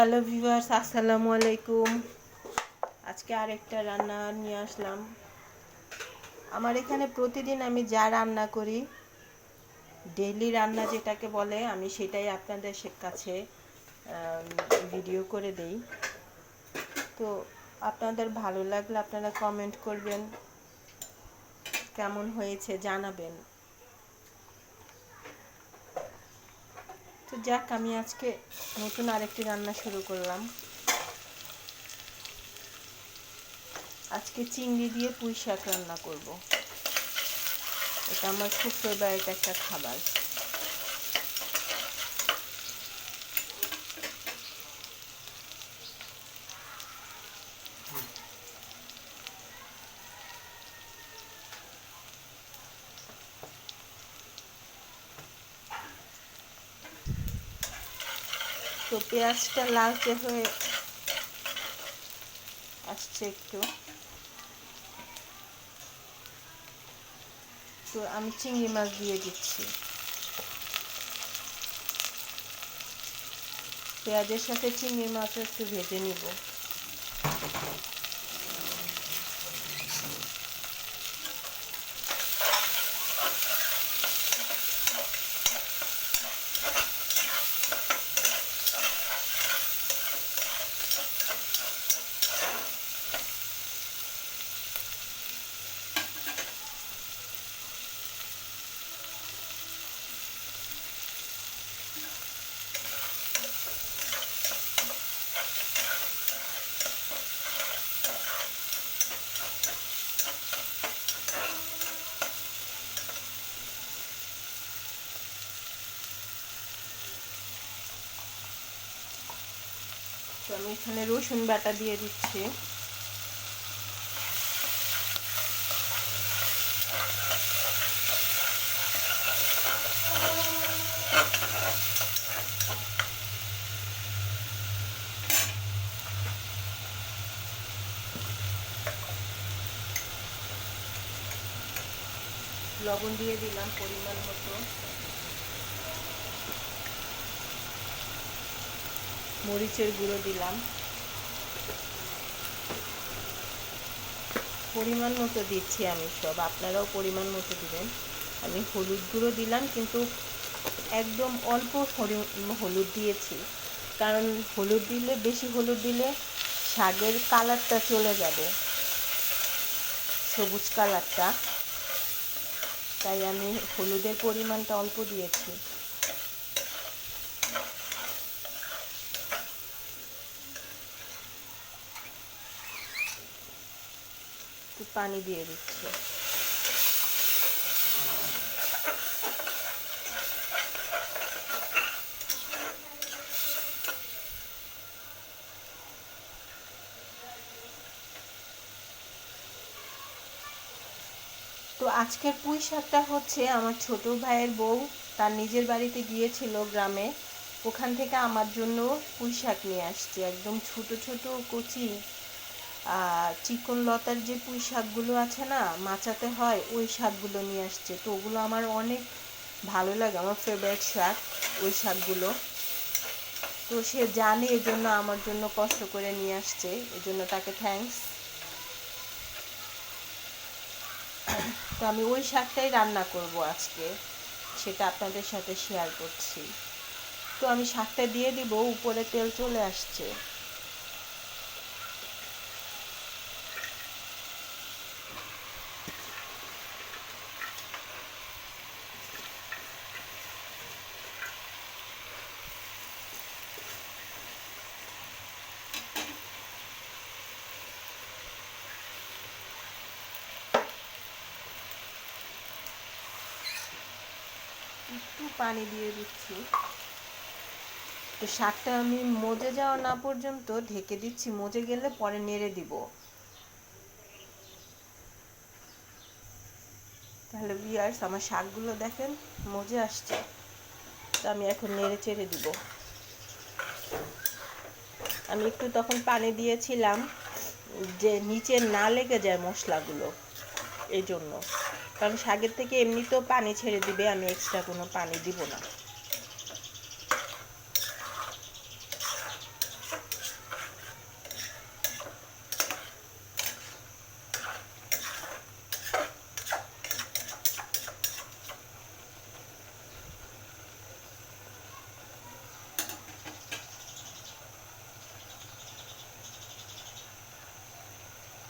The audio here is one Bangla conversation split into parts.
হ্যালো ভিভার্স আসসালামু আলাইকুম। আজকে আরেকটা রান্না নিয়ে আসলাম। আমার এখানে প্রতিদিন আমি যা রান্না করি ডেইলি রান্না যেটাকে বলে, আমি সেটাই আপনাদের কাছে ভিডিও করে দেই। তো আপনাদের ভালো লাগলে আপনারা কমেন্ট করবেন, কেমন হয়েছে জানাবেন। যাক, আমি আজকে নতুন আরেকটি রান্না শুরু করলাম। আজকে চিংড়ি দিয়ে পুঁই শাক রান্না করব। এটা আমার খুব ফেভারিট একটা খাবার। তো পেঁয়াজটা লালচে হয়ে আসছে একটু। তো আমি চিংড়ি মাছ দিয়ে দিচ্ছি। পেঁয়াজের সাথে চিংড়ি মাছও একটু ভেজে নিব। এখানে রসুন বাটা দিয়ে দিচ্ছি। লবণ দিয়ে দিলাম পরিমাণ মতো। মরিচের গুঁড়ো দিলাম। পরিমাণ মতো দিচ্ছি আমি সব। আপনারাও পরিমাণ মতো দিবেন। আমি হলুদ গুঁড়ো দিলাম, কিন্তু একদম অল্প হলুদ দিয়েছি। কারণ হলুদ দিলে, বেশি হলুদ দিলে শাকের কালারটা চলে যাবে। সবুজ কালারটা। তাই আমি হলুদের পরিমাণটা অল্প দিয়েছি। একটু পানি দিয়ে দিচ্ছি। তো আজকের পুঁই শাকটা হচ্ছে আমার ছোট ভাইয়ের বউ, তার নিজের বাড়িতে গিয়েছিল গ্রামে। ওখান থেকে আমার জন্য পুঁই শাক নিয়ে আসছে, একদম ছোট ছোট কচি। চিকন লতার যে পুঁই শাকগুলো আছে না, মাচাতে হয়, ওই শাকগুলো নিয়ে আসছে। তো ওগুলো আমার অনেক ভালো লাগে, আমার ফেভারিট শাক, ওই শাকগুলো। তো সে জানে এজন্য আমার জন্য কষ্ট করে নিয়ে আসছে, এজন্য তাকে থ্যাঙ্কস তো আমি ওই শাকটাই রান্না করব আজকে, সেটা আপনাদের সাথে শেয়ার করছি। তো আমি শাকটা দিয়ে দিব, উপরে তেল চলে আসছে। একটু পানি দিয়ে দিচ্ছি। তো শাকটা আমি মজে যাওয়া না পর্যন্ত ঢেকে দিচ্ছি। মজে গেলে পরে নেড়ে দিব। তাহলে বিয়ার্স আমার শাকগুলো দেখেন, মজে আসছে। তো আমি এখন নেড়ে চেড়ে দিব। আমি একটু তখন পানি দিয়েছিলাম যে নিচে না লেগে যায় মশলাগুলো। এই জন্য কারণ শাকের থেকে এমনিতেও পানি ছেড়ে দিবে, আমি এক্সট্রা কোনো পানি দিব না।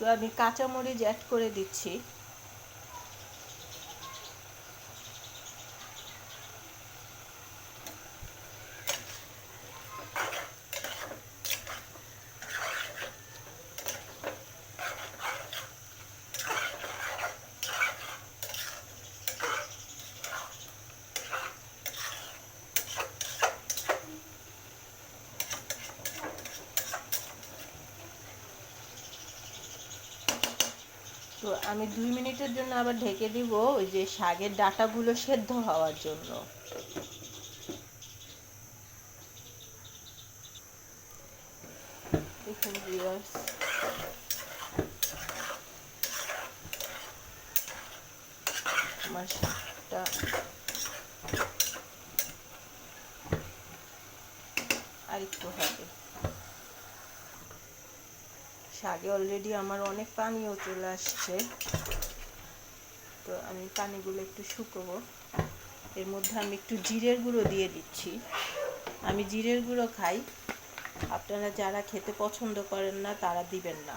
তো আমি কাঁচামরিচ অ্যাড করে দিচ্ছি। তো আমি দুই মিনিটের জন্য আবার ঢেকে দিব ওই যে শাকের ডাটাগুলো সেদ্ধ হওয়ার জন্য। আমার আরেকটু হবে। শাকে অলরেডি আমার অনেক পানিও চলে আসছে। তো আমি পানিগুলো একটু শুকোবো। এর মধ্যে আমি একটু জিরের গুঁড়ো দিয়ে দিচ্ছি। আমি জিরের গুঁড়ো খাই। আপনারা যারা খেতে পছন্দ করেন না, তারা দিবেন না।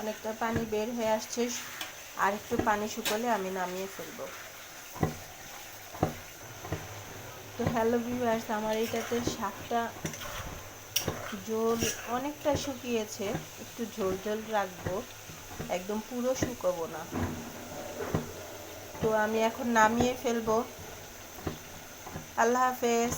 অনেকটা পানি বের হয়ে আসছে। আর একটু পানি শুকোলে আমি নামিয়ে ফেলব। তো হ্যালো ভিউয়ার্স, আমার এইটাতে শাকটা ঝোল অনেকটা শুকিয়েছে। একটু ঝোল ঝোল রাখব। একদম পুরো শুকাবো না। তো আমি এখন নামিয়ে ফেলব। আল্লাহ হাফেজ।